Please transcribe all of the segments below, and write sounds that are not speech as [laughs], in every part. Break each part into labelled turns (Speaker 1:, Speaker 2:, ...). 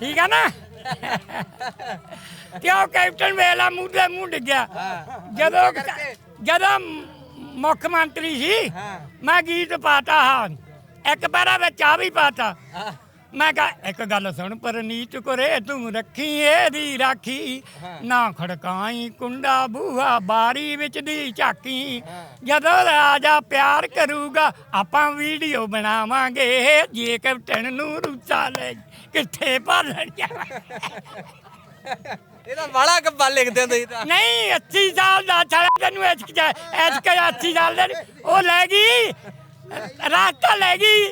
Speaker 1: ਠੀਕ ਆ ਨਾ? ਤੇ ਉਹ ਕੈਪਟਨ ਵੇਲਾ ਮੂੰਹ ਤੇ ਮੂੰਹ ਡਿੱਗਿਆ। ਜਦੋਂ ਜਦੋਂ ਮੁੱਖ ਮੰਤਰੀ ਸੀ ਮੈਂ ਗੀਤ ਪਾਤਾ ਹਾਂ। ਇੱਕ ਪੈਰਾ ਵਿੱਚ ਆ ਵੀ ਪਾਤਾ। ਮੈਂ ਕਹਾ ਇੱਕ ਗੱਲ ਸੁਣ ਪਰਨੀਤ ਕੁਰੇ ਤੂੰ ਰੱਖੀ ਇਹਦੀ ਰਾਖੀ। ਨਾ ਖੜਕਾਈ ਕੁੰਡਾ ਬੂਹਾ ਬਾਰੀ ਵਿੱਚ ਦੀ ਝਾਕੀ। ਜਦੋਂ ਰਾਜਾ ਪਿਆਰ ਕਰੂਗਾ ਆਪਾਂ ਵੀਡੀਓ ਬਣਾਵਾਂਗੇ। ਜੇ ਕੈਪਟਨ ਨੂੰ ਰੁੱਚਾ ਲੈ ਕਿੱਥੇ ਭਾਲਣ ਜਾਵਾਂ [laughs]
Speaker 2: ਇਹ ਤਾਂ ਵਾਲਾ ਗੱਬਾ ਲਿਖਦੇ ਹੁੰਦੇ ਸੀ ਤਾਂ।
Speaker 1: ਨਹੀਂ 80 ਸਾਲ ਦਾ ਛੜਾ ਤੈਨੂੰ ਐਸਕ ਜਾ ਐਸਕ 80 ਸਾਲ ਦਾ ਨੀ। ਉਹ ਲੈ ਗਈ। ਰਾਸਤਾ ਲੈ ਗਈ।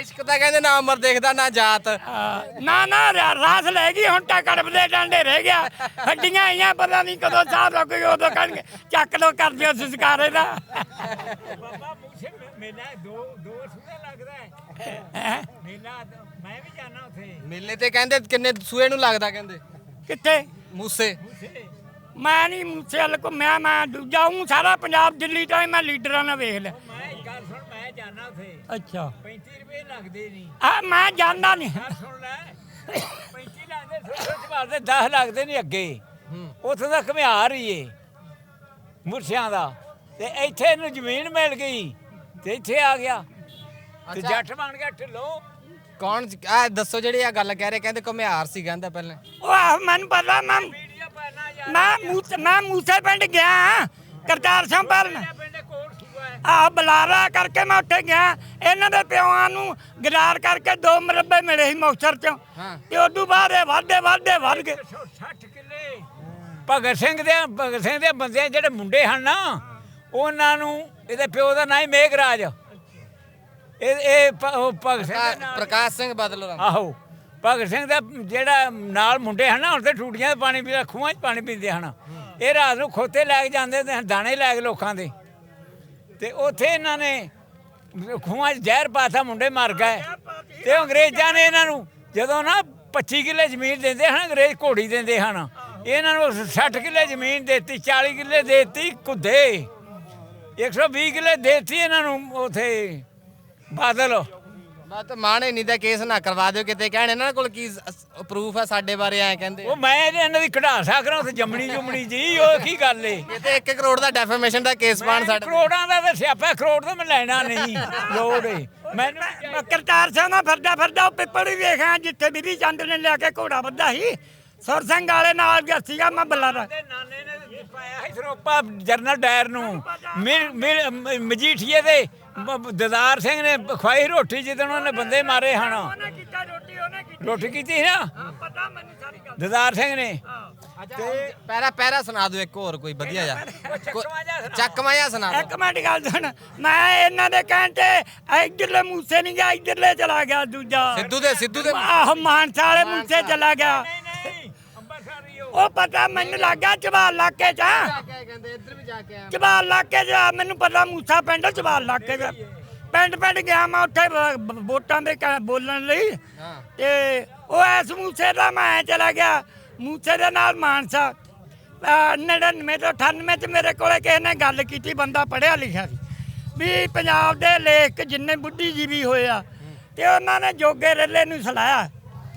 Speaker 2: ਇਸ਼ਕ ਤਾਂ ਕਹਿੰਦੇ ਨਾ ਉਮਰ ਦੇਖਦਾ ਨਾ ਜਾਤ।
Speaker 1: ਨਾ ਨਾ ਰਾਸ ਲੈ ਗਈ। ਹੁਣ ਤਾਂ ਕੜਬਦੇ ਡਾਂਡੇ ਰਹਿ ਗਿਆ। ਹੱਡੀਆਂ ਆਈਆਂ ਪਤਾ ਨਹੀਂ ਕਦੋਂ ਸਾਹ ਰੁਕ ਗਈ ਉਦੋਂ ਕਹਿਣਗੇ ਚੱਕ ਲੋ ਕਰ ਦਿਓ ਸੰਸਕਾਰ ਇਹਦਾ
Speaker 3: ਬਾਬਾ ਮੇਲਾ ਦੋ ਦੋ ਸੂਏ ਲੱਗਦਾ ਹੈ? ਮੇਲਾ
Speaker 2: ਮੇਲੇ ਤੇ ਕਹਿੰਦੇ ਕਿੰਨੇ ਸੂਏ ਨੂੰ ਲੱਗਦਾ ਕਹਿੰਦੇ।
Speaker 1: ਕਿੱਥੇ?
Speaker 2: ਮੂਸੇ।
Speaker 1: ਮੈਂ ਨਹੀਂ ਮੂਸੇ ਵਾਲ ਘੁੰਮਿਆ ਮੈਂ ਦੂਜਾ ਹੂੰ ਸਾਰਾ ਪੰਜਾਬ ਦਿੱਲੀ ਤੋਂ ਹੀ ਮੈਂ ਲੀਡਰਾਂ ਨਾਲ ਵੇਖ ਲਿਆ।
Speaker 3: ਮੈਂ ਇੱਕ ਗੱਲ ਸੁਣ ਮੈਂ ਜਾਣਾ ਉੱਥੇ।
Speaker 1: ਅੱਛਾ।
Speaker 3: 35 ਰੁਪਏ ਲੱਗਦੇ ਨਹੀਂ।
Speaker 1: ਆ ਮੈਂ ਜਾਣਦਾ ਨਹੀਂ।
Speaker 3: ਗੱਲ ਸੁਣ ਲੈ। 35 ਲੱਗਦੇ ਸੋਚ ਮਾਰਦੇ 10 ਲੱਗਦੇ ਨਹੀਂ ਅੱਗੇ। ਉੱਥੇ ਦਾ ਘਮਿਆਰ ਹੀ ਏ ਮੁਰਸ਼ਿਆਂ ਦਾ। ਤੇ ਇੱਥੇ ਇਹਨੂੰ ਜ਼ਮੀਨ ਮਿਲ ਗਈ ਤੇ ਇੱਥੇ ਆ ਗਿਆ। ਤੇ। ਜੱਟ ਬਣ ਗਿਆ ਢਿੱਲੋਂ।
Speaker 2: ਕੌਣ ਆ ਦੱਸੋ ਜਿਹੜੀ ਆ ਗੱਲ ਕਹਿ ਰਹੇ ਕਹਿੰਦੇ ਘੁਮਿਆਰ ਸੀ ਕਹਿੰਦਾ ਪਹਿਲਾਂ।
Speaker 1: ਉਹ ਮੈਨੂੰ ਪਤਾ ਮੈਂ ਮੈਂ ਮੂਸੇ ਮੈਂ ਮੂਸੇ ਪਿੰਡ ਗਿਆ ਕਰਤਾਰ ਸਿੰਘ ਭਰਨ
Speaker 3: ਪਿੰਡ ਕੋਟ ਸੂਆ ਹੈ
Speaker 1: ਆ ਬਲਾਰਾ ਕਰਕੇ ਮੈਂ ਉੱਥੇ ਗਿਆ ਇਹਨਾਂ ਦੇ ਪਿਓਾਂ ਨੂੰ ਗਰਾਰ ਕਰਕੇ ਦੋ ਮਰੱਬੇ ਮਿਲੇ ਸੀ ਮੌਸਰ ਚੋਂ।
Speaker 2: ਹਾਂ।
Speaker 1: ਤੇ ਉਦੋਂ ਬਾਅਦ ਇਹ ਵਾਧੇ ਵਾਧੇ ਵੱਧ ਗਏ।
Speaker 3: 160 ਕਿੱਲੇ। ਭਗਤ ਸਿੰਘ ਦੇ ਭਗਤ ਸਿੰਘ ਦੇ ਬੰਦੇ ਜਿਹੜੇ ਮੁੰਡੇ ਹਨ ਨਾ ਉਹਨਾਂ ਨੂੰ ਇਹਦੇ ਪਿਓ ਦਾ ਨਾਂ ਹੀ ਮੇਘਰਾਜ। ਇਹ ਇਹ ਭ- ਉਹ ਭਗਤ ਸਿੰਘ ਦੇ ਨਾਲ
Speaker 2: ਪ੍ਰਕਾਸ਼ ਸਿੰਘ ਬਦਲ
Speaker 3: ਆਹੋ ਭਗਤ ਸਿੰਘ ਦਾ ਜਿਹੜਾ ਨਾਲ ਮੁੰਡੇ ਹਨ ਨਾ ਹੁਣ ਤੇ ਟੂਟੀਆਂ 'ਚ ਪਾਣੀ ਪੀਂਦੇ ਖੂਹਾਂ 'ਚ ਪਾਣੀ ਪੀਂਦੇ ਹਨ। ਇਹ ਰਾਤ ਨੂੰ ਖੋਤੇ ਲੈ ਕੇ ਜਾਂਦੇ ਤੇ ਦਾਣੇ ਲੈ ਕੇ ਲੋਕਾਂ ਦੇ। ਤੇ ਉੱਥੇ ਇਹਨਾਂ ਨੇ ਖੂਹਾਂ 'ਚ ਜ਼ਹਿਰ ਪਾਤਾ ਮੁੰਡੇ ਮਰ ਗਏ। ਤੇ ਅੰਗਰੇਜ਼ਾਂ ਨੇ ਇਹਨਾਂ ਨੂੰ ਜਦੋਂ ਨਾ 25 ਕਿੱਲੇ ਜ਼ਮੀਨ ਦਿੰਦੇ ਹਨ ਅੰਗਰੇਜ਼ ਘੋੜੀ ਦਿੰਦੇ ਹਨ। ਇਹਨਾਂ ਨੂੰ 60 ਕਿੱਲੇ ਜ਼ਮੀਨ ਦਿੱਤੀ 40 ਕਿੱਲੇ ਦਿੱਤੀ ਕੁੱਦੇ। 120 ਕਿੱਲੇ ਦਿੱਤੀ ਇਹਨਾਂ ਨੂੰ ਉਥੇ। ਬਾਦਲ।
Speaker 2: ਬਾਤ ਮਾਣੇ ਨਹੀਂ ਦਾ ਕੇਸ ਨਾ ਕਰਵਾ ਦਿਓ ਕਿਤੇ ਕਹਿਣ ਇਹਨਾਂ ਕੋਲ ਕੀ ਪ੍ਰੂਫ ਹੈ ਸਾਡੇ ਬਾਰੇ ਐ ਕਹਿੰਦੇ।
Speaker 3: ਉਹ ਮੈਂ ਇਹਦੇ- ਇਹਨਾਂ ਦੀ ਕਢਾ ਸਕਦਾ ਉੱਥੇ ਜੰਮਣੀ ਜੁਮਣੀ ਜੀ ਉਹ ਕੀ ਗੱਲ ਏ?
Speaker 2: ਕਿਤੇ 1 ਕਰੋੜ ਦਾ ਡੈਫੇਮੇਸ਼ਨ ਦਾ ਕੇਸ ਪਾਣ ਸਾਡੇ
Speaker 3: ਕਰੋੜਾਂ ਦਾ ਤਾਂ ਸਿਆਪਾ ਕਰੋੜ ਤਾਂ ਮੈਂ ਲੈਣਾ ਨਹੀਂ ਲੋੜ ਏ।
Speaker 1: ਮੈਂ ਕਰਤਾਰ ਸਿੰਘ ਨਾਲ ਫਿਰਦਾ ਫਿਰਦਾ ਉਹ ਪਿੱਪੜ ਵੀ ਵੇਖਿਆ ਜਿੱਥੇ ਬੀਬੀ ਚੰਦ ਨੇ ਲਿਆ ਕੇ ਘੋੜਾ ਬੱਧਾ ਸੀ। ਸੁਰ ਸਿੰਘ ਵਾਲੇ ਨਾਲ ਗਿਆ ਸੀਗਾ ਮੈਂ ਬਲਾਰਾ
Speaker 3: ਤੇ ਨਾਨੇ ਨੇ ਪਾਇਆ ਸੀ ਸਰੋਪਾ ਜਰਨਲ ਡਾਇਰ ਨੂੰ। ਮਿਲ- ਮਿਲ- ਮ- ਮਜੀਠੀਏ ਦੇ ਬ- ਦਦਾਰ ਸਿੰਘ ਨੇ ਖਵਾਈ ਰੋਟੀ ਜਿੱਦਣ ਉਹਨੇ ਬੰਦੇ ਮਾਰੇ ਹਨ
Speaker 1: ਉਹਨੇ ਕੀਤਾ ਰੋਟੀ ਉਹਨੇ ਕੀਤੀ।
Speaker 3: ਰੋਟੀ ਕੀਤੀ ਸੀ ਨਾ?
Speaker 1: ਪਤਾ ਮੈਨੂੰ ਸਾਰੀ ਗੱਲ।
Speaker 3: ਦਦਾਰ ਸਿੰਘ ਨੇ।
Speaker 2: ਤੇ ਪੈਰਾ ਪੈਰਾ ਸੁਣਾ ਦਿਓ ਇੱਕ ਹੋਰ ਕੋਈ ਵਧੀਆ ਜਾ
Speaker 3: ਚੱਕਵਾਂ ਜਿਹਾ ਸੁਣਾ।
Speaker 2: ਦਿਓ।
Speaker 1: ਇੱਕ ਮਿੰਟ ਗੱਲ ਸੁਣ। ਮੈਂ ਇਹਨਾਂ ਦੇ ਕਹਿਣ ਤੇ ਇਧਰਲੇ ਮੂਸੇ ਨਹੀਂ ਗਿਆ ਇਧਰਲੇ ਚਲਾ ਗਿਆ ਦੂਜਾ।
Speaker 2: ਸਿੱਧੂ ਦੇ ਸਿੱਧੂ ਦੇ
Speaker 1: ਆਹ ਮਾਨਸਾ ਵਾਲੇ ਮੂਸੇ ਚਲਾ ਗਿਆ
Speaker 3: ਨਹੀਂ ਨਹੀਂ ਅੰਬਰਸਰ ਹੀ ਉਹ
Speaker 1: ਪਤਾ ਮੈਨੂੰ ਲੱਗਾ ਚਬਾਲ ਇਲਾਕੇ ਚ ਆ।
Speaker 2: ਕਹਿੰਦੇ ਇੱਧਰ ਵੀ ਜਾ ਕੇ ਆਇਆ
Speaker 1: ਚਬਾਲ ਇਲਾਕੇ ਚ ਮੈਨੂੰ ਪਤਾ ਮੂਸਾ ਪਿੰਡ ਚਬਾਲ ਇਲਾਕੇ ਚ। ਪਿੰਡ ਪਿੰਡ ਗਿਆ ਮੈਂ ਉੱਥੇ ਵੋਟਾਂ ਦੇ ਕ- ਬੋਲਣ ਲਈ।
Speaker 2: ਹਾਂ।
Speaker 1: ਤੇ ਉਹ ਐਸ ਮੂਸੇ ਦਾ ਮੈਂ ਚਲਾ ਗਿਆ ਮੂਸੇ ਦੇ ਨਾਲ ਮਾਨਸਾ। ਅਹ 99 ਤੋਂ 98 ਚ ਮੇਰੇ ਕੋਲੇ ਕਿਸੇ ਨੇ ਗੱਲ ਕੀਤੀ ਬੰਦਾ ਪੜਿਆ ਲਿਖਿਆ ਸੀ। ਵੀ ਪੰਜਾਬ ਦੇ ਲੇਖ ਜਿੰਨੇ ਬੁੱਧੀਜੀਵੀ ਹੋਏ ਆ ਤੇ ਉਹਨਾਂ ਨੇ ਜੋਗੇ ਰੱਲੇ ਨੂੰ ਸਲਾਇਆ।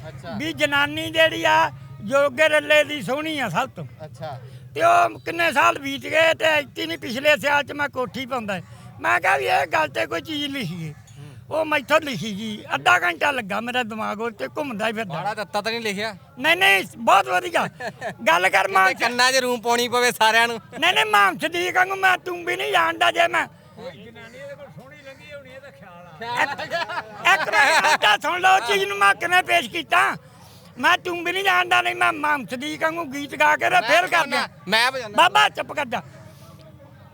Speaker 2: ਅੱਛਾ।
Speaker 1: ਵੀ ਜਨਾਨੀ ਜਿਹੜੀ ਆ ਜੋਗੇ ਰੱਲੇ ਦੀ ਸੋਹਣੀ ਆ ਸਭ ਤੋਂ।
Speaker 2: ਅੱਛਾ।
Speaker 1: ਤੇ ਉਹ ਕਿੰਨੇ ਸਾਲ ਬੀਤ ਗਏ ਤੇ ਐਤੀ ਨਹੀਂ ਪਿਛਲੇ ਸਾਲ ਚ ਮੈਂ ਕੋਠੀ ਪਾਉਂਦਾ। ਮੈਂ ਕਿਹਾ ਵੀ ਇਹ ਗੱਲ ਤੇ ਕੋਈ ਚੀਜ਼ ਲਿਖੀਏ ਉਹ ਮੈਥੋਂ ਲਿਖੀ ਜੀ ਅੱਧਾ ਘੰਟਾ ਲੱਗਾ ਮੇਰਾ ਦਿਮਾਗ ਉਹ ਤੇ ਘੁੰਮਦਾ ਹੀ ਫਿਰਦਾ।
Speaker 2: ਬਾੜਾ ਤੱਤਾ ਤਾਂ ਨਹੀਂ ਲਿਖਿਆ?
Speaker 1: ਨਹੀਂ ਨਹੀਂ ਬਹੁਤ ਵਧੀਆ। ਗੱਲ ਕਰ ਮਾਂ
Speaker 2: ਤੇ ਕੰਨਾਂ 'ਚ ਰੂੰ ਪਾਉਣੀ ਪਵੇ ਸਾਰਿਆਂ ਨੂੰ।
Speaker 1: ਨਹੀਂ ਨਹੀਂ ਮਾਂ ਸਦੀਕ ਵਾਂਗੂ ਮੈਂ ਤੂੰ ਵੀ ਨਹੀਂ ਜਾਣਦਾ ਜੇ ਮੈਂ
Speaker 3: ਜਨਾਨੀ ਇਹਦੇ ਕੋਲ ਸੋਹਣੀ ਲੰਗੀ ਹੋਣੀ ਇਹਦਾ ਖਿਆਲ ਆ।
Speaker 1: ਇੱਕ ਮਿੰਟ ਤਾਂ ਸੁਣ ਲਓ ਚੀਜ਼ ਨੂੰ ਮੈਂ ਕਿਵੇਂ ਪੇਸ਼ ਕੀਤਾ? ਮੈਂ ਤੂੰ ਵੀ ਨਹੀਂ ਜਾਣਦਾ ਨਹੀਂ ਮੈਂ ਮਾਂ ਸਦੀਕ ਵਾਂਗੂ ਗੀਤ ਗਾ ਕੇ ਤੇ ਫੇਰ ਕਰਦਾ।
Speaker 2: ਮੈਂ ਵਜਾਉਣਾ
Speaker 1: ਬਾਬਾ ਚੁੱਪ ਕਰ ਜਾ।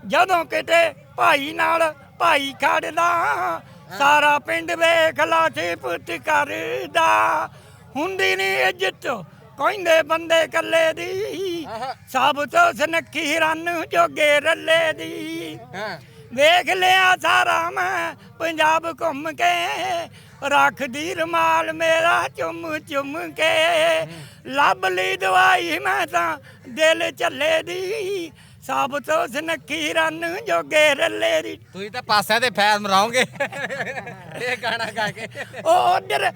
Speaker 1: ਜਦੋਂ ਕਿਤੇ ਭਾਈ ਨਾਲ ਭਾਈ ਖੜਦਾ ਸਾਰਾ ਪਿੰਡ ਵੇਖ ਲਾ ਤੇ ਪੁੱਤ ਕਰਦਾ। ਹੁੰਦੀ ਨਹੀਂ ਇੱਜ਼ਤ ਕਹਿੰਦੇ ਬੰਦੇ ਕੱਲੇ ਦੀ। ਸਭ ਤੋਂ ਸੁਨੱਖੀ ਰੰਨ ਜੋਗੇ ਰੱਲੇ ਦੀ।
Speaker 2: ਹਾਂ।
Speaker 1: ਵੇਖ ਲਿਆ ਸਾਰਾ ਮੈਂ ਪੰਜਾਬ ਘੁੰਮ ਕੇ ਰੱਖਦੀ ਰਮਾਲ ਮੇਰਾ ਚੁੰਮ ਚੁੰਮ ਕੇ। ਲੱਭ ਲਈ ਦਵਾਈ ਮੈਂ ਤਾਂ ਦਿਲ ਝੱਲੇ ਦੀ ਸਾਬਤ ਉਸ ਨੱਖੀ ਰਨ ਜੋਗੇ ਰੱਲੇ ਦੀ।
Speaker 2: ਤੁਸੀਂ ਤਾਂ ਪਾਸਿਆਂ ਤੇ ਫੈਰ ਮਰਾਉਂਗੇ ਇਹ ਗਾਣਾ ਗਾ ਕੇ।
Speaker 1: ਉਹ ਉਧਰ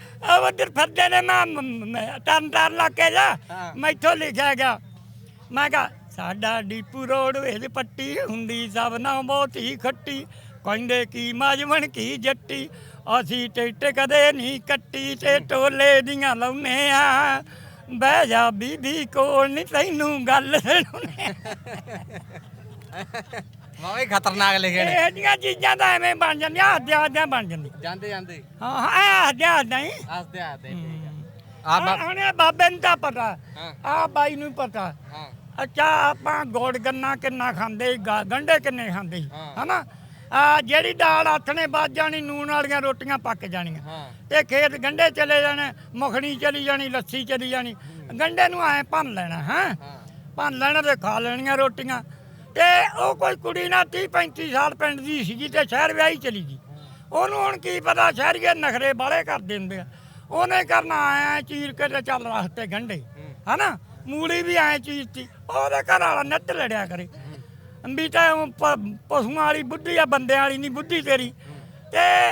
Speaker 1: ਉਧਰ ਫਿਰਦੇ ਨੇ ਮੈਂ ਤਰਨ ਤਾਰਨ ਲੱਗੇ ਜਾ
Speaker 2: ਹਾਂ।
Speaker 1: ਮੈਥੋਂ ਲਿਖਿਆ ਗਿਆ। ਮੈਂ ਕਿਹਾ ਸਾਡਾ ਡੀਪੂ ਰੋਡ ਵਿੱਚ ਪੱਟੀ ਹੁੰਦੀ ਸਭ ਨਾਲ ਬਹੁਤ ਹੀ ਖੱਟੀ। ਕਹਿੰਦੇ ਕੀ ਮਾਜਵਣ ਕੀ ਜੱਟੀ ਅਸੀਂ ਟਿਕਟ ਕਦੇ ਨਹੀਂ ਕੱਟੀ ਤੇ ਟੋਲੇ ਦੀਆਂ ਲਾਉਨੇ ਆ। ਬਹਿ ਜਾ ਬੀਬੀ ਕੋਲ ਨਹੀਂ ਤੈਨੂੰ ਗੱਲ ਸੁਣਨੇ।
Speaker 2: ਵਾਹ ਖਤਰਨਾਕ ਲਿਖੇ ਨੇ।
Speaker 1: ਇਹ ਜੀਆਂ ਚੀਜ਼ਾਂ ਤਾਂ ਐਵੇਂ ਬਣ ਜਾਂਦੀਆਂ ਹੱਦਿਆਂ ਹੱਦਿਆਂ ਬਣ ਜਾਂਦੀ
Speaker 2: ਜਾਂਦੇ ਜਾਂਦੇ।
Speaker 1: ਹਾਂ ਹਾਂ ਹੱਦਿਆਂ ਹੱਦਿਆਂ ਹੀ
Speaker 2: ਹੱਸਦੇ ਹੱਸਦੇ ਆ
Speaker 1: ਆ
Speaker 2: ਬਾ-
Speaker 1: ਉਹਨੇ ਬਾਬੇ ਨੂੰ ਤਾਂ ਪਤਾ। ਆ ਬਾਈ ਨੂੰ ਪਤਾ।
Speaker 2: ਹਾਂ।
Speaker 1: ਅੱਛਾ ਆਪਾਂ ਗੋੜ ਗੰਨਾ ਕਿੰਨਾ ਖਾਂਦੇ ਗਾ- ਗੰਢੇ ਕਿੰਨੇ ਖਾਂਦੇ ਸੀ,
Speaker 2: ਹਾਂ।
Speaker 1: ਹਨਾ? ਆ ਜਿਹੜੀ ਦਾਲ ਆਥਣੇ ਵੱਜ ਜਾਣੀ ਨੂਨ ਵਾਲੀਆਂ ਰੋਟੀਆਂ ਪੱਕ ਜਾਣੀਆਂ। ਤੇ ਖੇਤ ਗੰਢੇ ਚਲੇ ਜਾਣੇ ਮੱਖਣੀ ਚਲੀ ਜਾਣੀ ਲੱਸੀ ਚਲੀ ਜਾਣੀ ਗੰਢੇ ਨੂੰ ਐ ਭੰਨ ਲੈਣਾ ਹੈ?
Speaker 2: ਹਾਂ।
Speaker 1: ਭੰਨ ਲੈਣਾ ਤੇ ਖਾ ਲੈਣੀਆਂ ਰੋਟੀਆਂ। ਤੇ ਉਹ ਕੋਈ ਕੁੜੀ ਨਾ 30 35 ਸਾਲ ਪਿੰਡ ਦੀ ਸੀਗੀ ਤੇ ਸ਼ਹਿਰ ਵਿਆਹੀ ਚਲੀ ਗਈ। ਉਹਨੂੰ ਹੁਣ ਕੀ ਪਤਾ ਸ਼ਹਿਰੀਏ ਨਖਰੇ ਬਾਲੇ ਕਰ ਦਿੰਦੇ ਆ। ਉਹਨੇ ਕਰਨਾ ਆਇਆ ਚੀਰ ਕੇ ਤੇ ਚੱਲ ਰਸਤੇ ਗੰਢੇ ਹਨਾ? ਮੂਲੀ ਵੀ ਐ ਚੀਰਤੀ ਉਹਦੇ ਘਰ ਵਾਲਾ ਨੱਟ ਲੜਿਆ ਕਰੇ। ਵੀ ਤਾਂ ਉਹ ਪ- ਪਸ਼ੂਆਂ ਵਾਲੀ ਬੁੱਧੀ ਆ ਬੰਦਿਆਂ ਵਾਲੀ ਨਹੀਂ ਬੁੱਧੀ ਤੇਰੀ। ਤੇ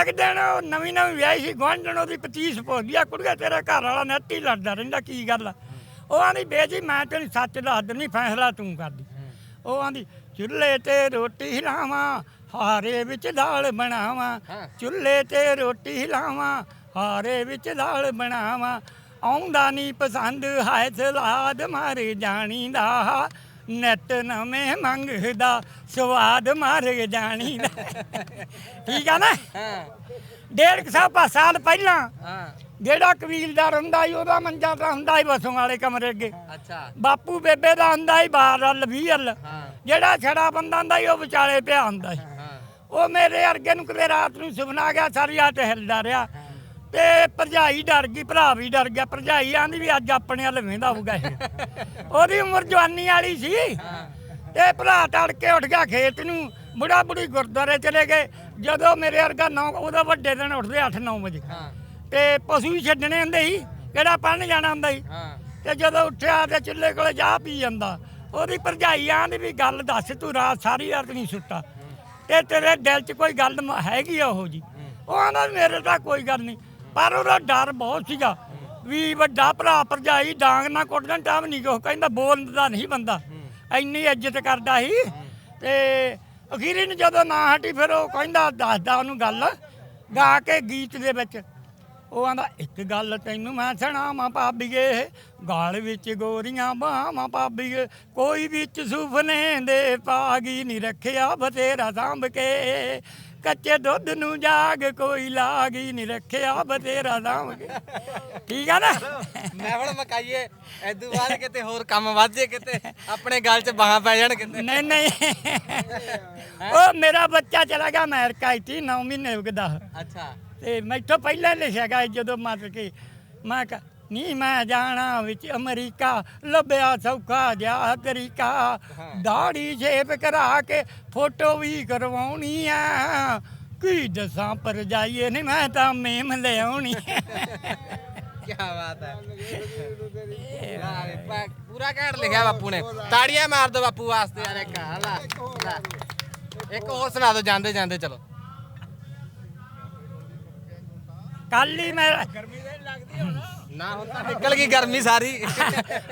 Speaker 1: ਇੱਕ ਦਿਨ ਉਹ ਨਵੀਂ ਨਵੀਂ ਵਿਆਹੀ ਸੀ ਗੁਆਂਢਣ ਉਹਦੀ ਪਤੀਸ ਪੁੱਛਦੀ ਆ ਕੁੜੀਆ ਤੇਰਾ ਘਰ ਵਾਲਾ ਨੱਟ ਹੀ ਲੜਦਾ ਰਹਿੰਦਾ ਕੀ ਗੱਲ ਆ? ਉਹ ਆਂਦੀ ਬੇਜੀ ਮੈਂ ਤੈਨੂੰ ਸੱਚ ਦੱਸ ਦਿੰਦੀ ਫੈਸਲਾ ਤੂੰ ਕਰਦੀ। ਉਹ ਆਂਦੀ ਚੁੱਲ੍ਹੇ ਤੇ ਰੋਟੀ ਹਿਲਾਵਾਂ ਹਾਰੇ ਵਿੱਚ ਦਾਲ ਬਣਾਵਾਂ। ਚੁੱਲ੍ਹੇ ਤੇ ਰੋਟੀ ਹਿਲਾਵਾਂ ਹਾਰੇ ਵਿੱਚ ਦਾਲ ਬਣਾਵਾਂ। ਆਉਂਦਾ ਨਹੀਂ ਪਸੰਦ ਹਾਏ ਸਲਾਦ ਮਾਰੇ ਜਾਣੀ ਦਾ ਨੈਟ ਨਵੇਂ ਮੰਗਦਾ ਸਵਾਦ ਮਾਰੇ ਜਾਣੀ ਦਾ ਠੀਕ ਆ ਨਾ?
Speaker 2: ਹਾਂ।
Speaker 1: ਡੇਢ ਕੁ ਸੌ ਪਾ- ਸਾਲ ਪਹਿਲਾਂ
Speaker 2: ਹਾਂ।
Speaker 1: ਜਿਹੜਾ ਕਬੀਲਦਾਰ ਹੁੰਦਾ ਸੀ ਉਹਦਾ ਮੰਜਾ ਤਾਂ ਹੁੰਦਾ ਸੀ ਬਸੋਂ ਵਾਲੇ ਕਮਰੇ ਅੱਗੇ।
Speaker 2: ਅੱਛਾ।
Speaker 1: ਬਾਪੂ ਬੇਬੇ ਦਾ ਹੁੰਦਾ ਸੀ ਬਾਹਰ ਵੱਲ ਵੀਹ ਵੱਲ
Speaker 2: ਹਾਂ।
Speaker 1: ਜਿਹੜਾ ਛੜਾ ਬੰਦਾ ਹੁੰਦਾ ਸੀ ਉਹ ਵਿਚਾਲੇ ਪਿਆ ਹੁੰਦਾ ਸੀ।
Speaker 2: ਹਾਂ।
Speaker 1: ਉਹ ਮੇਰੇ ਅਰਗੇ ਨੂੰ ਕਿਤੇ ਰਾਤ ਨੂੰ ਸੁਪਨਾ ਆ ਗਿਆ ਸਾਰੀ ਰਾਤ ਹਿਲਦਾ ਰਿਹਾ। ਤੇ ਭਰਜਾਈ ਡਰ ਗਈ ਭਰਾ ਵੀ ਡਰ ਗਿਆ ਭਰਜਾਈ ਆਂਦੀ ਵੀ ਅੱਜ ਆਪਣੇ ਵੱਲ ਵੇਂਦਾ ਹੋਊਗਾ ਇਹ। ਉਹਦੀ ਉਮਰ ਜਵਾਨੀ ਵਾਲੀ ਸੀ। ਤੇ ਭਰਾ ਤੜਕੇ ਉੱਠ ਗਿਆ ਖੇਤ ਨੂੰ ਬੁੜਾ ਬੁੜੀ ਗੁਰਦੁਆਰੇ ਚਲੇ ਗਏ। ਜਦੋਂ ਮੇਰੇ ਵਰਗਾ ਨੌ ਉਹਦਾ ਵੱਡੇ ਦਿਨ ਉੱਠਦੇ 8-9 ਵਜੇ।
Speaker 2: ਹਾਂ।
Speaker 1: ਤੇ ਪਸ਼ੂ ਵੀ ਛੱਡਣੇ ਹੁੰਦੇ ਸੀ ਕਿਹੜਾ ਪੰਨ ਜਾਣਾ ਹੁੰਦਾ ਸੀ।
Speaker 2: ਹਾਂ।
Speaker 1: ਤੇ ਜਦੋਂ ਉੱਠਿਆ ਤੇ ਚੁੱਲ੍ਹੇ ਕੋਲੇ ਚਾਹ ਪੀ ਜਾਂਦਾ। ਉਹਦੀ ਭਰਜਾਈ ਆਂਦੀ ਵੀ ਗੱਲ ਦੱਸ ਤੂੰ ਰਾਤ ਸਾਰੀ ਰਾਤ ਨਹੀਂ ਸੁੱਤਾ। ਤੇ ਤੇਰੇ ਦਿਲ 'ਚ ਕੋਈ ਗੱਲ ਹੈਗੀ ਆ ਉਹ ਜੀ ਉਹ ਆਂਦਾ ਮੇਰੇ ਤਾਂ ਕੋਈ ਗੱਲ ਨਹੀਂ। ਪਰ ਉਹਦਾ ਡਰ ਬਹੁਤ ਸੀਗਾ ਵੀ ਵੱਡਾ ਭਰਾ ਭਰਜਾਈ ਡਾਂਗ ਨਾ ਕੁੱਟਣ ਤਾਂ ਵੀ ਨਹੀਂ ਕੋ ਕਹਿੰਦਾ, ਬੋਲਦਾ ਨਹੀਂ ਬੰਦਾ। ਇੰਨੀ ਇੱਜ਼ਤ ਕਰਦਾ ਸੀ। ਤੇ ਅਖੀਰੀ ਨੂੰ ਜਦੋਂ ਨਾ ਹਟੀ, ਫਿਰ ਉਹ ਕਹਿੰਦਾ, ਦੱਸਦਾ ਉਹਨੂੰ ਗੱਲ, ਗਾ ਕੇ ਗੀਤ ਦੇ ਵਿੱਚ। ਉਹ ਆਂਦਾ, ਇੱਕ ਗੱਲ ਤੈਨੂੰ ਮੈਂ ਸੁਣਾਵਾਂ ਪਾਬੀਏ ਗਾਲ ਵਿੱਚ ਗੋਰੀਆਂ ਬਾਹਾਂ ਪਾਬੀਏ ਕੋਈ ਵਿੱਚ ਸੁਫਨੇ ਦੇ ਪਾਗੀ ਨਹੀਂ ਰੱਖਿਆ ਬਥੇਰਾ ਸਾਂਭ ਕੇ। ਕੱਚੇ ਦੁੱਧ ਨੂੰ ਜਾਗ ਕੋਈ ਲਾਗੀ ਨਹੀਂ ਰੱਖਿਆ ਸਾਂਭ ਕੇ। ਠੀਕ ਆ ਨਾ?
Speaker 2: ਮੈਂ ਹੁਣ ਮਕਾਈਏ ਐਦੂ ਬਾਅਦ ਕਿਤੇ ਹੋਰ ਕੰਮ ਵੱਧ ਕਿਤੇ ਆਪਣੇ ਗੱਲ 'ਚ ਬਾਹਾਂ ਪੈ ਜਾਣ ਕਿਤੇ।
Speaker 1: ਨਹੀਂ ਨਹੀਂ। ਉਹ ਮੇਰਾ ਬੱਚਾ ਚਲਾ ਗਿਆ ਅਮਰੀਕਾ ਇੱਥੇ 9 ਮਹੀਨੇ ਹੋ ਦਸ।
Speaker 2: ਅੱਛਾ।
Speaker 1: ਤੇ ਮੈਥੋਂ ਪਹਿਲਾਂ ਲਿਖਿਆ ਗਿਆ ਜਦੋਂ ਮਤਲਬ ਕਿ ਮੈਂ ਕਿਹਾ ਨਹੀਂ ਮੈਂ ਜਾਣਾ ਵਿੱਚ ਅਮਰੀਕਾ ਲੱਭਿਆ ਸੌਖਾ ਜਿਹਾ ਤਰੀਕਾ ਦਾੜੀ ਸ਼ੇਪ ਕਰਾ ਕੇ ਫੋਟੋ ਵੀ ਕਰਵਾਉਣੀ ਆ। ਕੀ ਦੱਸਾਂ ਪਰ ਜਾਈਏ ਨਹੀਂ ਮੈਂ ਤਾਂ ਮੇਮ ਲੈ ਆਉਣੀ
Speaker 2: ਕੀ ਬਾਤ ਹੈ। ਵਾਹ ਪੂਰਾ ਘੈਂਟ ਲਿਖਿਆ ਬਾਪੂ ਨੇ। ਤਾੜੀਆਂ ਮਾਰ ਦੋ ਬਾਪੂ ਵਾਸਤੇ ਯਾਰ ਇੱਕ। ਇੱਕ ਹੋਰ ਸੁਣਾ ਦਿਓ ਜਾਂਦੇ ਜਾਂਦੇ ਚਲੋ।
Speaker 1: ਕੱਲ ਹੀ ਮੈਂ
Speaker 2: ਨਾ ਹੁਣ ਤਾਂ ਨਿਕਲ ਗਈ ਗਰਮੀ ਸਾਰੀ।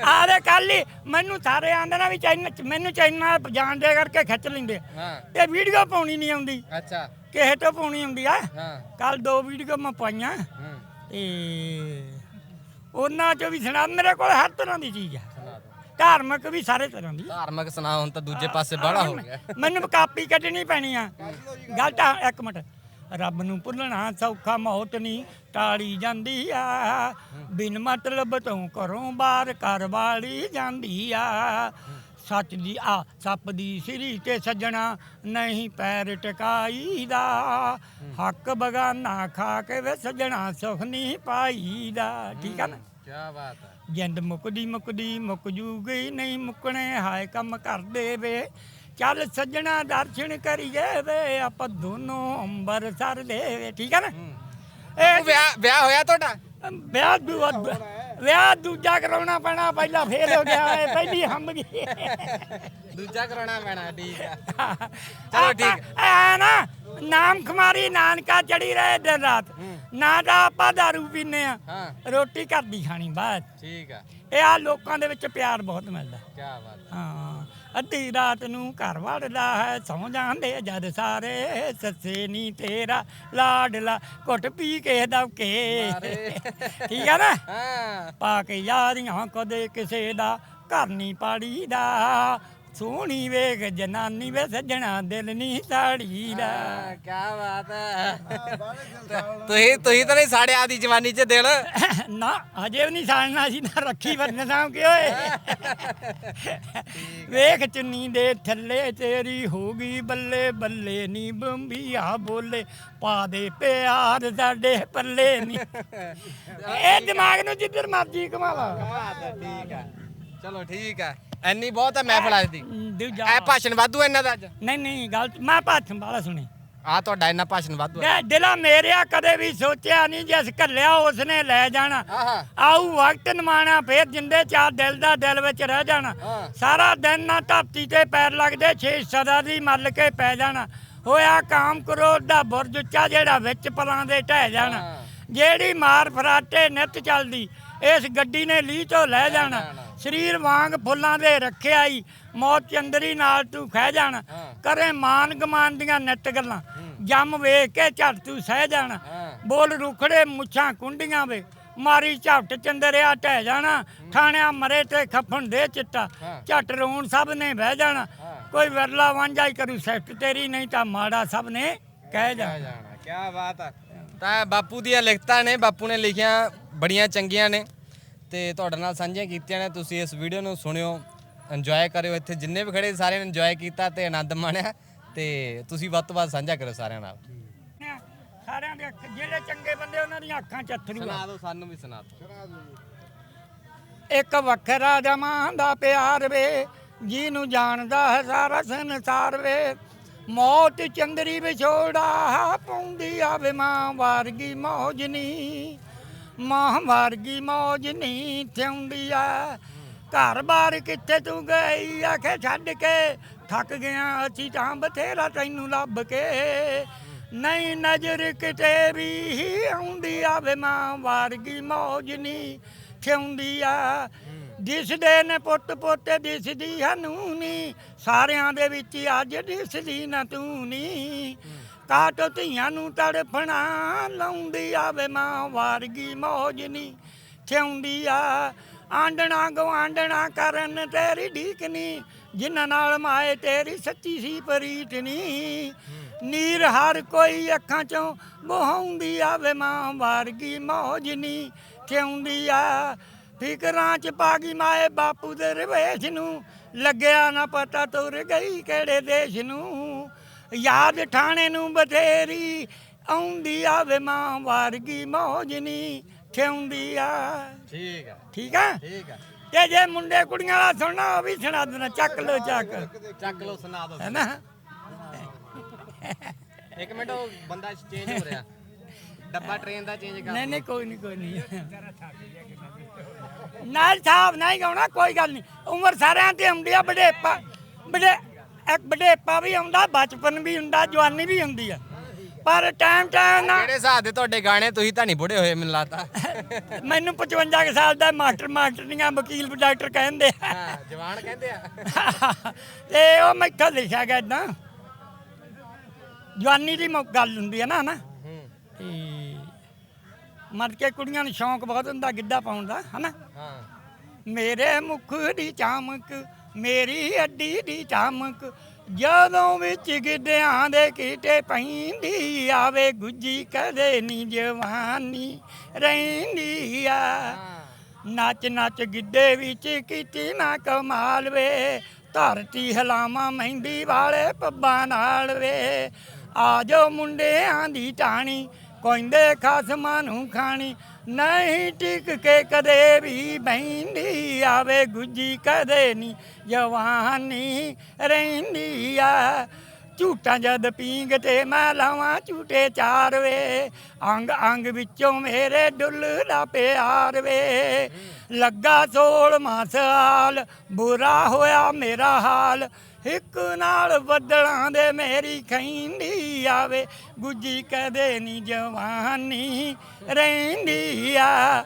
Speaker 1: ਆਰੇ ਕੱਲ ਹੀ ਮੈਨੂੰ ਸਾਰੇ ਆਂਦੇ ਨਾ ਵੀ ਚੈਨ ਮੈਨੂੰ ਚੈਨਲ ਜਾਣ ਦੇ ਕਰਕੇ ਖਿੱਚ ਲੈਂਦੇ। ਆ।
Speaker 2: ਹਾਂ।
Speaker 1: ਤੇ ਵੀਡੀਓ ਪਾਉਣੀ ਨਹੀਂ ਆਉਂਦੀ।
Speaker 2: ਅੱਛਾ।
Speaker 1: ਕਿਸੇ ਤੋਂ ਪਾਉਣੀ ਹੁੰਦੀ ਆ।
Speaker 2: ਹਾਂ।
Speaker 1: ਕੱਲ ਦੋ ਵੀਡੀਓ ਮੈਂ ਪਾਈਆਂ। ਤੇ ਉਹਨਾਂ ਚੋਂ ਵੀ ਸੁਣਾ ਮੇਰੇ ਕੋਲ ਹਰ ਤਰ੍ਹਾਂ ਦੀ ਚੀਜ਼ ਆ। ਧਾਰਮਿਕ ਵੀ ਸਾਰੇ ਤਰ੍ਹਾਂ ਦੀ।
Speaker 2: ਧਾਰਮਿਕ ਸੁਣਾ ਹੁਣ ਤਾਂ ਦੂਜੇ ਪਾਸੇ ਬੜਾ ਹੋ ਗਿਆ।
Speaker 1: ਮੈਨੂੰ ਕਾਪੀ ਕੱਢਣੀ ਪੈਣੀ ਆ। ਗੱਲ ਤਾਂ ਇੱਕ ਮਿੰਟ। ਰੱਬ ਨੂੰ ਭੁੱਲਣਾ ਸੌਖਾ ਮੌਤ ਨਹੀਂ ਟਾਲੀ ਜਾਂਦੀ ਆ। ਬਿਨ ਮਤਲਬ ਤੋਂ ਘਰੋਂ ਬਾਹਰ ਘਰ ਵਾਲੀ ਜਾਂਦੀ ਆ। ਸੱਚ ਦੀ ਆ ਸੱਪ ਦੀ ਸਿਰੀ ਤੇ ਸੱਜਣਾ ਨਹੀਂ ਪੈਰ ਟਿਕਾਈਦਾ। ਹੱਕ ਬਗਾਨਾ ਖਾ ਕੇ ਵੇ ਸੱਜਣਾ ਸੁਖ ਨਹੀਂ ਪਾਈਦਾ। ਠੀਕ ਆ ਨਾ?
Speaker 2: ਕੀ ਬਾਤ ਹੈ
Speaker 1: ਜਿੰਦ ਮੁੱਕਦੀ ਮੁੱਕਦੀ ਮੁੱਕ ਜੂਗੀ ਨਹੀਂ ਮੁੱਕਣੇ ਹਾਏ ਕੰਮ ਕਰਦੇ ਵੇ। ਚੱਲ ਸੱਜਣਾ ਦਰਸ਼ਨ ਕਰੀਏ ਵੇ ਆਪਾਂ ਦੋਨੋਂ ਅੰਬਰਸਰ ਦੇ ਵੇ ਠੀਕ ਹੈ। ਨਾ
Speaker 2: ਬਾਪੂ ਵਿਆਹ ਵਿਆਹ ਹੋਇਆ ਤੁਹਾਡਾ?
Speaker 1: ਇਹ ਵਿਆਹ ਦੂਆ ਵਿਆਹ ਦੂਜਾ ਕਰਾਉਣਾ ਪੈਣਾ ਪਹਿਲਾਂ ਫੇਲ ਹੋ ਗਿਆ ਓਏ ਪਹਿਲੀ ਹੰਬ ਗਈ।
Speaker 2: ਦੂਜਾ ਕਰਾਉਣਾ ਪੈਣਾ ਠੀਕ ਆ। ਚਲੋ ਠੀਕ।
Speaker 1: ਐ ਨਾ ਨਾਮ ਖਮਾਰੀ ਨਾਨਕਾ ਚੜੀ ਰਹੇ ਦਿਨ ਰਾਤ। ਨਾ ਤਾਂ ਆਪਾਂ ਦਾਰੂ ਪੀਨੇ ਆ। ਰੋਟੀ ਘਰ ਦੀ ਖਾਣੀ ਬਾਅਦ
Speaker 2: ਠੀਕ ਆ।
Speaker 1: ਇਹ ਆ ਲੋਕਾਂ ਦੇ ਵਿੱਚ ਪਿਆਰ ਬਹੁਤ ਮਿਲਦਾ।
Speaker 2: ਕੀ ਬਾਤ
Speaker 1: ਹਾਂ। ਅੱਧੀ ਰਾਤ ਨੂੰ ਘਰ ਵੜਦਾ ਹੈ ਸੌ ਜਾਂਦੇ ਜਦ ਸਾਰੇ ਸੱਸੇ ਨਹੀਂ ਤੇਰਾ ਲਾਡਲਾ ਘੁੱਟ ਪੀ ਕੇ ਦਵਕੇ। ਠੀਕ ਹੈ ਨਾ?
Speaker 2: ਹਾਂ।
Speaker 1: ਪਾ ਕੇ ਯਾਰੀਆਂ ਕਦੇ ਕਿਸੇ ਦਾ ਘਰ ਨਹੀਂ ਪਾੜੀਦਾ। ਸੋਹਣੀ ਵੇਖ ਜਨਾਨੀ ਵੇ ਸੱਜਣਾ ਦਿਲ ਨਹੀਂ ਸਾੜੀਦਾ
Speaker 2: ਕੀ ਬਾਤ ਹੈ। ਤੁਸੀਂ ਤੁਸੀਂ ਤਾਂ ਨਹੀਂ ਸਾੜੇ ਆਦੀ ਜਵਾਨੀ ਚ ਦਿਲ?
Speaker 1: ਨਾ ਅਜੇ ਵੀ ਨਹੀਂ ਸਾੜਨਾ ਸੀ ਨਾ ਰੱਖੀ ਬੰਨੇ ਸਾਂ ਕਿ ਓਏ। ਵੇਖ ਚੁੰਨੀ ਦੇ ਥੱਲੇ ਤੇਰੀ ਹੋ ਗਈ ਬੱਲੇ ਬੱਲੇ ਨੀ ਬੰਬੀਆ ਬੋਲੇ। ਪਾ ਦੇ ਪਿਆਰ ਸਾਡੇ ਪੱਲੇ ਨੀ। ਇਹ ਦਿਮਾਗ ਨੂੰ ਜਿੱਧਰ ਮਰਜ਼ੀ
Speaker 2: ਬਾਤ ਹੈ ਠੀਕ ਆ। ਚਲੋ ਠੀਕ ਆ। ਐਨੀ ਬਹੁਤ ਹੈ ਮਹਿਫਲ ਅੱਜ ਦੀ।
Speaker 1: ਦੂਜਾ
Speaker 2: ਐ ਭਾਸ਼ਣ ਵਾਧੂ ਇਹਨਾਂ ਦਾ ਅੱਜ?
Speaker 1: ਨਹੀਂ ਨਹੀਂ ਗਲਤ। ਮੈਂ ਭਾਥ ਵਾਲਾ ਸੁਣੀ
Speaker 2: ਆ ਤੁਹਾਡਾ ਇੰਨਾ ਭਾਸ਼ਣ ਵਾਧੂ ਹੈ
Speaker 1: ਮੈਂ ਦਿਲਾ ਮੇਰਿਆ ਕਦੇ ਵੀ ਸੋਚਿਆ ਨਹੀਂ ਜਿਸ ਘੱਲਿਆ ਉਸਨੇ ਲੈ ਜਾਣਾ।
Speaker 2: ਆਹਾ
Speaker 1: ਆਊ ਵਕਤ ਨਮਾਣਾ ਫੇਰ ਜਿੰਦੇ ਚਾਰ ਦਿਲ ਦਾ ਦਿਲ ਵਿੱਚ ਰਹਿ ਜਾਣਾ।
Speaker 2: ਹਾਂ।
Speaker 1: ਸਾਰਾ ਦਿਨ ਨਾ ਧਰਤੀ ਤੇ ਪੈਰ ਲੱਗਦੇ ਛੇ ਸਦਾ ਦੀ ਮੱਲ ਕੇ ਪੈ ਜਾਣਾ। ਹੋਇਆ ਕਾਮ ਕਰੋਧ ਦਾ ਬੁਰਜ ਉੱਚਾ ਜਿਹੜਾ ਵਿੱਚ ਪਲਾਂ ਦੇ ਢਹਿ ਜਾਣਾ।
Speaker 2: ਹਾਂ।
Speaker 1: ਜਿਹੜੀ ਮਾਰ ਫਰਾਟੇ ਨਿੱਤ ਚੱਲਦੀ ਇਸ ਗੱਡੀ ਨੇ ਲੀਹ ਤੋਂ ਲੈ ਜਾਣਾ। ਸਰੀਰ ਵਾਂਗ ਫੁੱਲਾਂ ਦੇ ਰੱਖਿਆ ਈ। ਮੌਤ ਚੰਦਰੀ ਨਾਲ ਤੂੰ ਖਹਿ ਜਾਣਾ।
Speaker 2: ਹਾਂ।
Speaker 1: ਕਰੇ ਮਾਨ ਗਮਾਨ ਦੀਆਂ ਨਿੱਤ ਗੱਲਾਂ। ਜੰਮ ਵੇਖ ਕੇ ਝੜ ਤੂੰ ਸਹਿ ਜਾਣਾ।
Speaker 2: ਹਾਂ।
Speaker 1: ਬੋਲ ਰੁਖੜੇ ਮੁੱਛਾਂ ਕੁੰਡੀਆਂ ਵੇ। ਮਾਰੀ ਝੱਟ ਚੰਦਰਿਆ ਢਹਿ ਜਾਣਾ। ਠਾਣਿਆ ਮਰੇ ਤੇ ਖੱਫਣ ਦੇ ਚਿੱਟਾ।
Speaker 2: ਹਾਂ।
Speaker 1: ਝੱਟ ਰੋਣ ਸਭ ਨੇ ਬਹਿ ਜਾਣਾ।
Speaker 2: ਹਾਂ।
Speaker 1: ਕੋਈ ਵਰਲਾ ਵਾਂਝਾਈ ਕਰੂ ਸੈਫਟ ਤੇਰੀ ਨਹੀਂ ਤਾਂ ਮਾੜਾ ਸਭ ਨੇ ਕਹਿ ਜਾਣਾ।
Speaker 2: ਕੀ ਬਾਤ ਹੈ ਤਾਂ ਬਾਪੂ ਦੀਆਂ ਲਿਖਤਾਂ ਨੇ। ਬਾਪੂ ਨੇ ਲਿਖੀਆਂ ਬੜੀਆਂ ਚੰਗੀਆਂ ਨੇ। ਤੇ ਤੁਹਾਡੇ ਨਾਲ ਸਾਂਝੀਆਂ ਕੀਤੀਆਂ ਨੇ ਤੁਸੀਂ ਇਸ ਵੀਡੀਓ ਨੂੰ ਸੁਣਿਓ ਇੰਜੋਏ ਕਰਿਓ। ਇੱਥੇ ਜਿੰਨੇ ਵੀ ਖੜੇ ਸਾਰਿਆਂ ਨੇ ਇੰਜੋਏ ਕੀਤਾ ਤੇ ਆਨੰਦ ਮਾਣਿਆ। ਤੇ ਤੁਸੀਂ ਵੱਧ ਤੋਂ ਵੱਧ ਸਾਂਝਾ ਕਰੋ ਸਾਰਿਆਂ ਨਾਲ।
Speaker 1: ਸਾਰਿਆਂ ਦੇ ਅੱਖ- ਜਿਹੜੇ ਚੰਗੇ ਬੰਦੇ ਉਹਨਾਂ ਦੀਆਂ ਅੱਖਾਂ ਚ ਅਥਰੂ ਆ
Speaker 2: ਸੁਣਾ ਦਿਓ ਸਾਨੂੰ ਵੀ ਸੁਣਾ ਦਿਓ।
Speaker 1: ਇੱਕ ਵੱਖਰਾ ਜਮਾਂ ਦਾ ਪਿਆਰ ਵੇ ਜਿਹਨੂੰ ਜਾਣਦਾ ਹੈ ਸਾਰਾ ਸੰਸਾਰ ਵੇ। ਮੌਤ ਚੰਦਰੀ ਵਿਛੋੜਾ ਪਾਉਂਦੀ ਆਵੇ ਮਾਂ ਵਰਗੀ ਮੌਜ ਨੀ। ਮਾਂ ਵਰਗੀ ਮੌਜ ਨੀ ਥਿਉਂਦੀ ਆ। ਘਰ-ਬਾਰ ਕਿੱਥੇ ਤੂੰ ਗਈ? ਆਖੇ ਛੱਡ ਕੇ ਥੱਕ ਗਿਆ। ਅਸੀਂ ਤਾਂ ਬਥੇਰਾ ਤੈਨੂੰ ਲੱਭ ਕੇ। ਨਹੀਂ ਨਜ਼ਰ ਕਿਤੇ ਵੀ ਆਉਂਦੀ ਆਵੇ ਮਾਂ ਵਰਗੀ ਮੌਜ ਨੀ ਥਿਉਂਦੀ ਆ। ਦਿਸਦੇ ਨੇ ਪੁੱਤ ਪੋਤੇ ਦਿਸਦੀ ਹਨੂੰ ਨੀ, ਸਾਰਿਆਂ ਦੇ ਵਿੱਚ ਅੱਜ ਦਿਸਦੀ ਨਾ ਤੂੰ ਨੀ। ਕਾਟ ਧੀਆਂ ਨੂੰ ਤੜਫਣਾ ਲਾਉਂਦੀ ਆਵੇ ਮਾਂ ਵਾਰਗੀ ਮੌਜਨੀ ਥਿਉਂਦੀ ਆ। ਆਂਡਣਾ ਗਵਾਂਡਣਾ ਕਰਨ ਤੇਰੀ ਢੀਕ ਨੀ, ਜਿਨ੍ਹਾਂ ਨਾਲ ਮਾਏ ਤੇਰੀ ਸੱਚੀ ਸੀ ਪ੍ਰੀਤਨੀ ਨੀਰ ਹਰ ਕੋਈ ਅੱਖਾਂ ਚੋਂ ਬਹਾਉਂਦੀ ਆਵੇ ਮਾਂ ਵਾਰਗੀ ਮੌਜਨੀ ਥਿਉਂਦੀ ਆ। ਫਿਕਰਾਂ ਚ ਪਾਗੀ ਮਾਏ ਬਾਪੂ ਦੇ ਰਵੇਸ਼ ਨੂੰ, ਲੱਗਿਆ ਨਾ ਪਤਾ ਤੁਰ ਗਈ ਕਿਹੜੇ ਦੇਸ਼ ਨੂੰ। ਯਾਦ ਠਾਣੇ ਨੂੰ ਬਥੇਰੀ ਆਉਂਦੀ ਆਵੇ ਮਾਂ ਵਰਗੀ ਮੌਜ ਨੀ ਥਿਉਂਦੀ ਆ।
Speaker 2: ਠੀਕ ਆ।
Speaker 1: ਠੀਕ ਆ?
Speaker 2: ਠੀਕ ਆ।
Speaker 1: ਤੇ ਜੇ ਮੁੰਡੇ ਕੁੜੀਆਂ ਵਾਲਾ ਸੁਣਨਾ ਉਹ ਵੀ ਸੁਣਾ ਦੇਣਾ ਚੱਕ ਲੋ ਚੱਕ।
Speaker 2: ਚੱਕ ਲਓ ਸੁਣਾ ਦਿਓ।
Speaker 1: ਹੈਨਾ
Speaker 2: ਇੱਕ ਮਿੰਟ ਉਹ ਬੰਦਾ ਚੇਂਜ ਹੋ ਰਿਹਾ। ਡੱਬਾ ਟ੍ਰੇਨ ਦਾ ਚੇਂਜ ਕਰ
Speaker 1: ਨਹੀਂ ਨਹੀਂ ਕੋਈ ਨਹੀਂ ਕੋਈ ਨਹੀਂ। ਨਾਲ ਸਾਹਿਬ ਨਹੀਂ ਗਾਉਣਾ ਕੋਈ ਗੱਲ ਨਹੀਂ। ਉਮਰ ਸਾਰਿਆਂ ਤੇ ਹੁੰਦੀ ਆ ਬੜੇਪਾ ਬੜੇ ਇੱਕ ਬੜੇਪਾ ਵੀ ਆਉਂਦਾ ਬਚਪਨ ਵੀ ਹੁੰਦਾ ਜਵਾਨੀ ਵੀ ਹੁੰਦੀ ਆ। ਪਰ ਟਾਈਮ ਟਾਈਮ ਨਾਲ
Speaker 2: ਕਿਹੜੇ ਹਿਸਾਬ ਦੇ ਤੁਹਾਡੇ ਗਾਣੇ? ਤੁਸੀਂ ਤਾਂ ਨਹੀਂ ਬੁੜੇ ਹੋਏ ਮੈਨੂੰ ਲੱਗਦਾ।
Speaker 1: ਮੈਨੂੰ 55 ਕੁ ਸਾਲ ਦਾ ਮਾਸਟਰ ਮਾਸਟਰੀਆਂ ਵਕੀਲ ਡਾਕਟਰ ਕਹਿੰਦੇ ਆ।
Speaker 2: ਹਾਂ ਜਵਾਨ ਕਹਿੰਦੇ ਆ।
Speaker 1: ਤੇ ਉਹ ਮੈਥੋਂ ਲਿਖਿਆ ਗਿਆ ਇਦਾਂ ਜਵਾਨੀ ਦੀ ਗੱਲ ਹੁੰਦੀ ਹੈ ਨਾ ਨਾ ਤੇ ਮਰ ਕੇ ਕੁੜੀਆਂ ਨੂੰ ਸ਼ੌਂਕ ਬਹੁਤ ਹੁੰਦਾ ਗਿੱਧਾ ਪਾਉਣ ਦਾ ਹਨਾ?
Speaker 2: ਹਾਂ।
Speaker 1: ਮੇਰੇ ਮੁਖ ਦੀ ਚਮਕ ਮੇਰੀ ਅੱਡੀ ਦੀ ਚਮਕ ਜਦੋਂ ਵਿੱਚ ਗਿੱਧਿਆਂ ਦੇ ਕੀਟੇ ਪੈਂਦੀ ਆਵੇ ਗੁੱਜੀ ਕਦੇ ਨਹੀਂ ਜਵਾਨੀ ਰਹਿੰਦੀ ਆ। ਨੱਚ ਨੱਚ ਗਿੱਧੇ ਵਿੱਚ ਕੀਤੀ ਨਾ ਕਮਾਲ ਵੇ ਧਰਤੀ ਹਲਾਵਾਂ ਮਹਿੰਦੀ ਵਾਲੇ ਪੱਬਾਂ ਨਾਲ ਵੇ। ਆਜੋ ਮੁੰਡਿਆਂ ਦੀ ਟਾਣੀ ਕਹਿੰਦੇ ਖਸਮਾਂ ਨੂੰ ਖਾਣੀ ਨਹੀਂ ਟਿਕ ਕੇ ਕਦੇ ਵੀ ਬੈਂਦੀ ਆਵੇ ਗੁੱਜੀ ਕਦੇ ਨਹੀਂ ਜਵਾਨੀ ਰਹਿੰਦੀ ਆ। ਝੂਟਾਂ ਜਦ ਪੀਂਗ ਤੇ ਮੈਂ ਲਾਵਾਂ ਝੂਟੇ ਚਾਰ ਵੇ। ਅੰਗ ਅੰਗ ਵਿੱਚੋਂ ਮੇਰੇ ਡੁੱਲਦਾ ਪਿਆਰ ਵੇ। ਲੱਗਾ ਸੋਲ ਸਾਲ ਬੁਰਾ ਹੋਇਆ ਮੇਰਾ ਹਾਲ। ਇੱਕ ਨਾਲ ਬੱਦਲਾਂ ਦੇ ਮੇਰੀ ਖੈਂਦੀ ਆਵੇ। ਗੁੱਜੀ ਕਦੇ ਨਹੀਂ ਜਵਾਨੀ ਰਹਿੰਦੀ ਆ।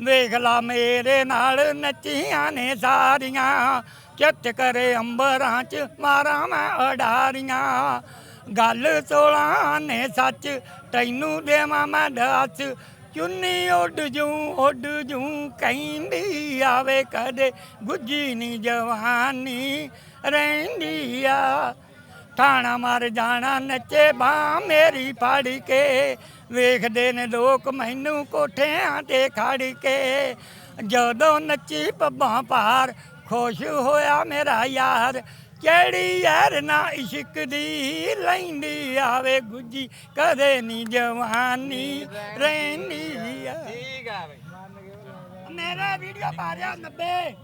Speaker 1: ਵੇਖ ਲਾ ਮੇਰੇ ਨਾਲ ਨੱਚੀਆਂ ਨੇ ਸਾਰੀਆਂ। ਚਿੱਤ ਕਰੇ ਅੰਬਰਾਂ ਚ ਮਾਰਾਂ ਮੈਂ ਅਡਾਰੀਆਂ। ਗੱਲ ਸੋਲਾਂ ਨੇ ਸੱਚ, ਤੈਨੂੰ ਦੇਵਾਂ ਮੈਂ ਦੱਸ। ਚੁੰਨੀ ਉੱਡ ਜੂ ਉੱਡ ਜੂ, ਕਹਿੰਦੀ ਆਵੇ ਕਦੇ ਗੁੱਜੀ ਨਹੀਂ ਜਵਾਨੀ, ਰਹਿੰਦੀ ਆ। ਥਾਣਾ ਮਰ ਜਾਣਾ ਨੱਚੇ ਬਾਹ ਮੇਰੀ ਫੜ ਕੇ ਵੇਖਦੇ ਨੇ ਲੋਕ ਮੈਨੂੰ ਕੋਠਿਆਂ ਤੇ ਖੜ ਕੇ। ਜਦੋਂ ਨੱਚੀ ਪੱਬਾਂ ਪਾਰ ਖੁਸ਼ ਹੋਇਆ ਮੇਰਾ ਯਾਰ। ਕਿਹੜੀ ਯਾਰ ਨਾ ਇਸ਼ਕ ਦੀ ਲੈਂਦੀ ਆਵੇ ਗੁੱਜੀ ਕਦੇ ਨਹੀਂ ਜਵਾਨੀ ਰਹਿੰਦੀ ਆ।
Speaker 2: ਠੀਕ ਆ ਬਈ।
Speaker 1: ਮੇਰਾ ਵੀਡੀਓ ਪਾ ਰਿਹਾ 90